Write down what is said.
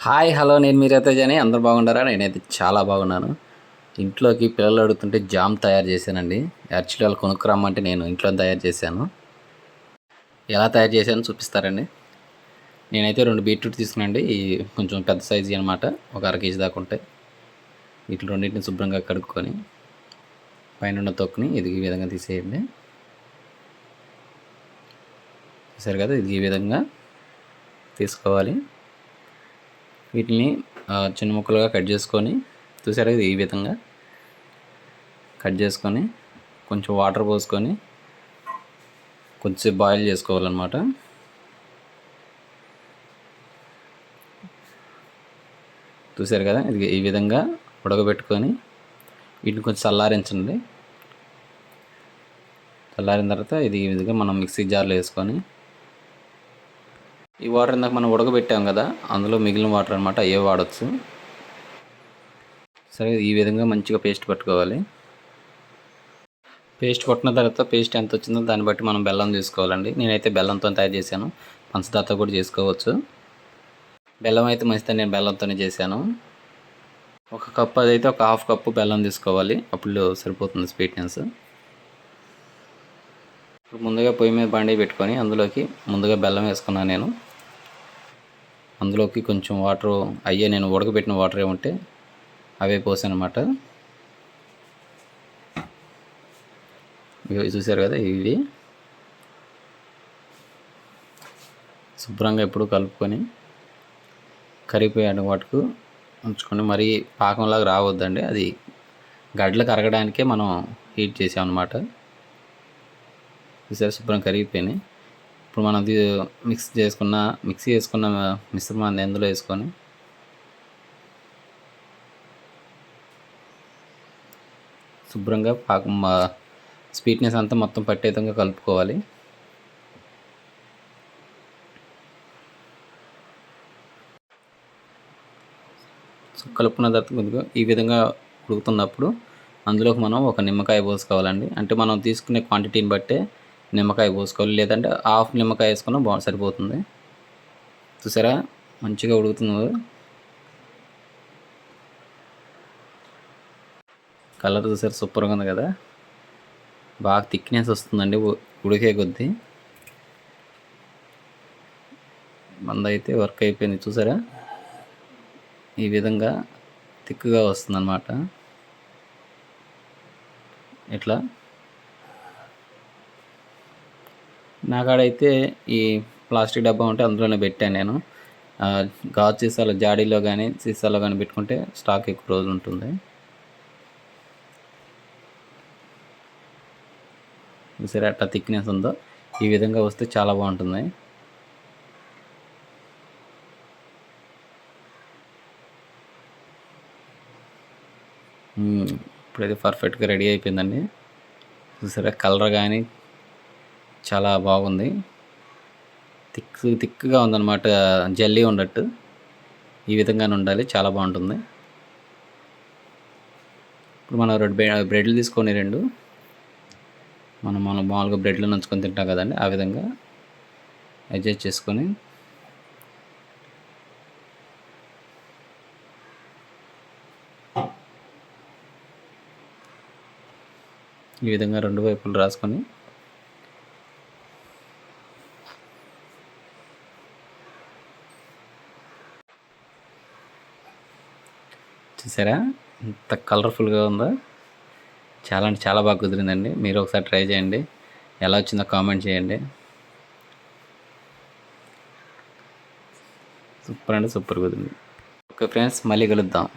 Hi hello నేను మీరైతే జాని అందరు బాగుండారా నేనైతే చాలా బాగున్నాను. ఇంట్లోకి పిల్లలు అడుగుతుంటే జామ్ తయారు చేశానండి. యాక్చువల్లీ వాళ్ళు కొనుక్కురమ్మంటే నేను ఇంట్లో తయారు చేశాను. ఎలా తయారు చేశాను చూపిస్తారండి. నేనైతే రెండు బీట్రూట్ తీసుకున్నాండి ఈ కొంచెం పెద్ద సైజు అనమాట ఒక అర కేజీ దాకా ఉంటాయి. వీటి రెండింటిని శుభ్రంగా కడుక్కొని పైన ఉన్న తొక్కుని ఇది ఈ విధంగా తీసేయండి. చూసారు కదా? ఇది ఈ విధంగా తీసుకోవాలి. వీటిని చిన్న ముక్కలుగా కట్ చేసుకొని చూసారా ఇది ఈ విధంగా? కట్ చేసుకొని కొంచెం వాటర్ పోసుకొని కొంచెం బాయిల్ చేసుకోవాలన్నమాట. చూసారు కదా ఇది ఈ విధంగా ఉడకబెట్టుకొని వీటిని కొంచెం చల్లారించండి. చల్లారిన తర్వాత ఇది ఈ విధంగా మనం మిక్సీ జార్లో వేసుకొని ఈ వాటర్ ఇందాక మనం ఉడకబెట్టాం కదా అందులో మిగిలిన వాటర్ అనమాట ఏ వాడచ్చు. సరే ఈ విధంగా మంచిగా పేస్ట్ పట్టుకోవాలి. పేస్ట్ కొట్టిన తర్వాత పేస్ట్ ఎంత వచ్చిందో దాన్ని బట్టి మనం బెల్లం తీసుకోవాలండి. నేనైతే బెల్లంతో తయారు చేశాను. పంచదారతో కూడా చేసుకోవచ్చు. బెల్లం అయితే మంచిదా నేను బెల్లంతోనే చేశాను. ఒక కప్పు అదైతే ఒక హాఫ్ కప్పు బెల్లం తీసుకోవాలి. అప్పుడు సరిపోతుంది స్వీట్నెస్. ఇప్పుడు ముందుగా పొయ్యి మీద బండి పెట్టుకొని అందులోకి ముందుగా బెల్లం వేసుకున్నాను నేను. అందులోకి కొంచెం వాటర్ అయ్యే నేను ఉడకబెట్టిన వాటర్ ఏమంటే అవే పోసాను అనమాట చూసారు కదా ఇవి. శుభ్రంగా ఎప్పుడు కలుపుకొని కరిగిపోయాడు వాటికి ఉంచుకొని మరీ పాకంలాగా రావద్దండి. అది గడ్డలు కరగడానికే మనం హీట్ చేసామన్నమాట. చూసారు శుభ్రం కరిగిపోయినాయి. ఇప్పుడు మనం మిక్స్ చేసుకున్న మిక్సీ చేసుకున్న మిశ్రమాన్ని ఎందులో వేసుకొని శుభ్రంగా పాకం స్వీట్నెస్ అంతా మొత్తం పట్టే విధంగా కలుపుకోవాలి కలుపుకున్న తర్వాత ఈ విధంగా ఉడుకుతున్నప్పుడు అందులోకి మనం ఒక నిమ్మకాయ పోసుకోవాలండి. అంటే మనం తీసుకునే క్వాంటిటీని బట్టే నిమ్మకాయ పోసుకోవాలి. లేదంటే హాఫ్ నిమ్మకాయ వేసుకున్నా బాగా సరిపోతుంది. చూసారా? మంచిగా ఉడుకుతుంది కలర్ చూసారు? సూపర్గా ఉంది కదా? బాగా థిక్నెస్ వస్తుందండి ఉడికే కొద్దీ. మందైతే వర్క్ అయిపోయింది. చూసారా? ఈ విధంగా థిక్గా వస్తుందన్నమాట. ఇట్లా నాకాడైతే ఈ ప్లాస్టిక్ డబ్బా ఉంటే అందులోనే పెట్టాను నేను. గాజు సీసాలో జాడీలో కానీ సీసాలో కానీ పెట్టుకుంటే స్టాక్ ఎక్కువ రోజులు ఉంటుంది. సరే అట్లా థిక్నెస్ ఉందో? ఈ విధంగా వస్తే చాలా బాగుంటుంది. ఇప్పుడైతే పర్ఫెక్ట్గా రెడీ అయిపోయిందండి. చూసారా? కలర్ కానీ చాలా బాగుంది. థిక్ థిక్గా ఉందన్నమాట. జల్లీ ఉండట్టు. ఈ విధంగానే ఉండాలి. చాలా బాగుంటుంది. ఇప్పుడు మనం రెండు బ్రెడ్లు తీసుకొని రెండు. మనం మనం మామూలుగా బ్రెడ్లు నంచుకొని తింటాం కదండి. ఆ విధంగా అడ్జస్ట్ చేసుకొని ఈ విధంగా రెండు వైపులు రాసుకొని చూసారా? ఎంత కలర్ఫుల్గా ఉందో? చాలా అంటే చాలా బాగా కుదిరిందండి. మీరు ఒకసారి ట్రై చేయండి. ఎలా వచ్చిందో కామెంట్ చేయండి. సూపర్ అంటే సూపర్ కుదిరింది. ఓకే ఫ్రెండ్స్ మళ్ళీ కలుద్దాం.